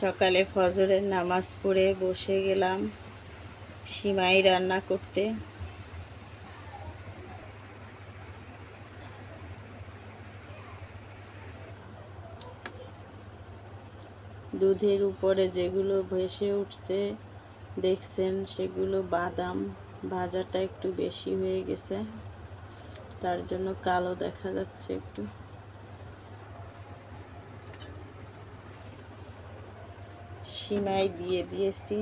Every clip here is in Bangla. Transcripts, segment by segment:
সকালে ফজরের নামাজ পড়ে বসে গেলাম সিমাই রান্না করতে। দুধের উপরে যেগুলো ভেসে উঠছে, দেখছেন সেগুলো বাদাম ভাজাটা একটু বেশি হয়ে গেছে, তার জন্য কালো দেখা যাচ্ছে একটু। সিমাই দিয়ে দিয়েছি।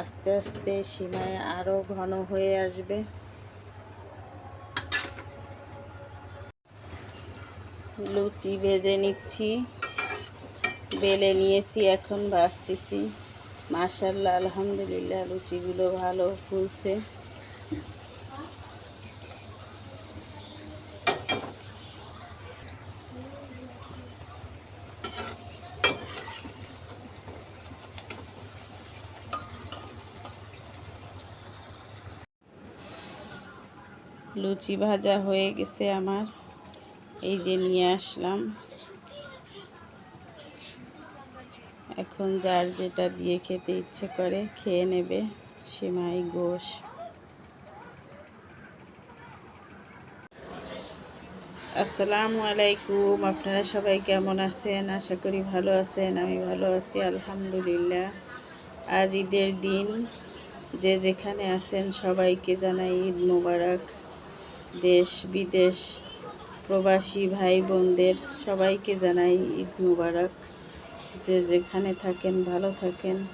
আস্তে আস্তে সিমাই আরও ঘন হয়ে আসবে। লুচি ভেজে নিচ্ছি। বেলে নিয়েছি, এখন ভাজতেছি। মাশাল্লাহ আলহামদুলিল্লাহ, লুচিগুলো ভালো ফুলছে। লুচি ভাজা হয়ে গেছে আমার। এই যে নিয়ে আসলাম। এখন যার যেটা দিয়ে খেতে ইচ্ছে করে খেয়ে নেবে, সেমাই গোশ আসসালামু আলাইকুম, আপনারা সবাই কেমন আছেন? আশা করি ভালো আছেন, আমি ভালো আছি, আলহামদুলিল্লাহ। আজ ঈদের দিন, যে যেখানে আছেন সবাইকে জানাই ঈদ মোবারক। দেশ, বিদেশ প্রবাসী ভাই বোনদের সবাইকে জানাই ঈদ মুবারক। যে যেখানে থাকেন, ভালো থাকেন।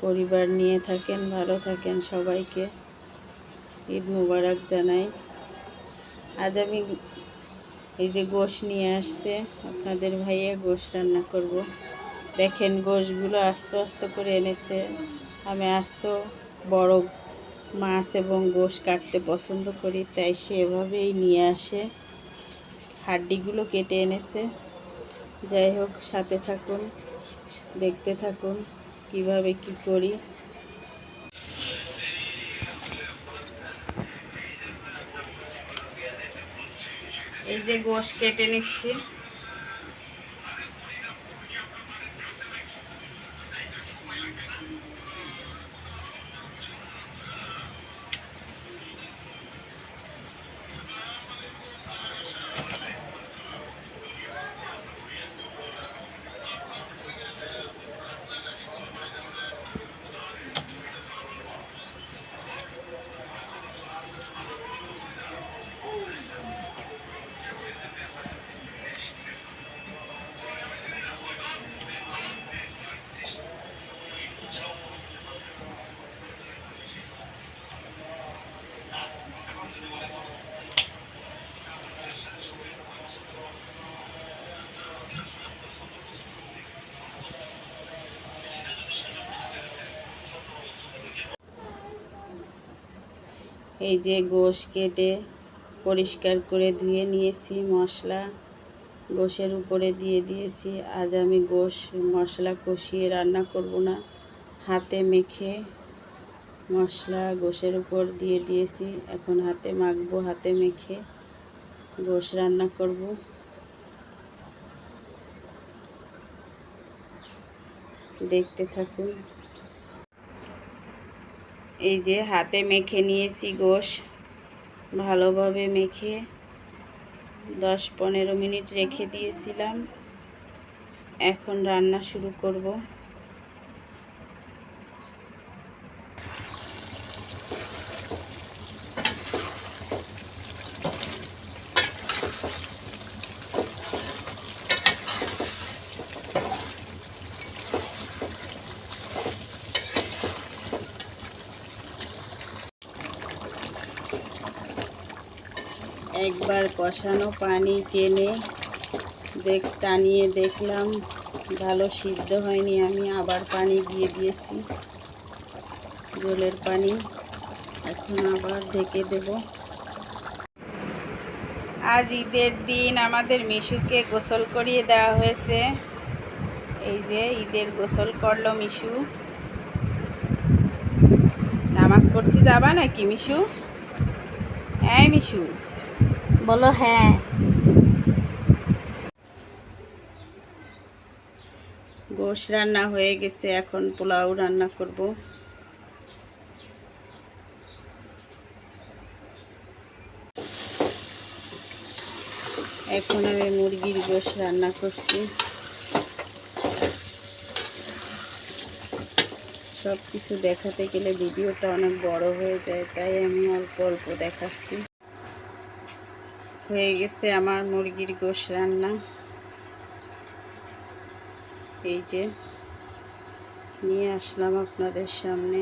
পরিবার নিয়ে থাকেন, ভালো থাকেন সবাইকে। ঈদ মুবারক জানাই। আজ আমি এই যে গোশ নিয়ে আসছে, আপনাদের ভাইয়া গোশ রান্না করব। দেখেন গোশগুলো আস্তে আস্তে করে এনেছে। আমি আস্ত বড় মাছ এবং গোশ কাটতে পছন্দ করি, তাই সে এভাবেই নিয়ে আসে। হাড্ডিগুলো কেটে এনেছে। যাই হোক, সাথে থাকুন, দেখতে থাকুন কীভাবে কি করি। এই যে গোশ কেটে নিচ্ছি। এই যে গোশ কেটে পরিষ্কার করে ধুয়ে নিয়েছি, মশলা গোশের উপরে দিয়ে দিয়েছি। আজ আমি গোশ, মশলা কষিয়ে রান্না করব না। হাতে মেখে মশলা গোশের উপর দিয়ে দিয়েছি। এখন হাতে মাখবো, হাতে মেখে গোশ রান্না করব। দেখতে থাকুন। এই যে হাতে মেখে নিয়েছি গোশ। ভালোভাবে মেখে দশ পনেরো মিনিট রেখে দিয়েছিলাম। এখন রান্না শুরু করব। একবার কষানো পানি টেনে দেখ টানিয়ে দেখলাম ভালো সিদ্ধ হয়নি। আমি আবার পানি দিয়ে দিয়েছি। জলের পানি এখন আবার ঢেকে দেব। আজ ঈদের দিন আমাদের মিশুকে গোসল করিয়ে দেওয়া হয়েছে। এই যে ঈদের গোসল করল মিশু। নামাজ পড়তে যাবা নাকি মিশু? হ্যাঁ মিশু। বলো হ্যাঁ। গোশ রান্না হয়ে গেছে, এখন পোলাও রান্না করব। এখন আমি মুরগির গোশ রান্না করছি। সব কিছু দেখাতে গেলে ভিডিওটা অনেক বড় হয়ে যায়, তাই আমি অল্প অল্প দেখাচ্ছি। হয়ে গেছে আমার মুরগির গোশ রান্না। এই যে নিয়ে আসলাম আপনাদের সামনে।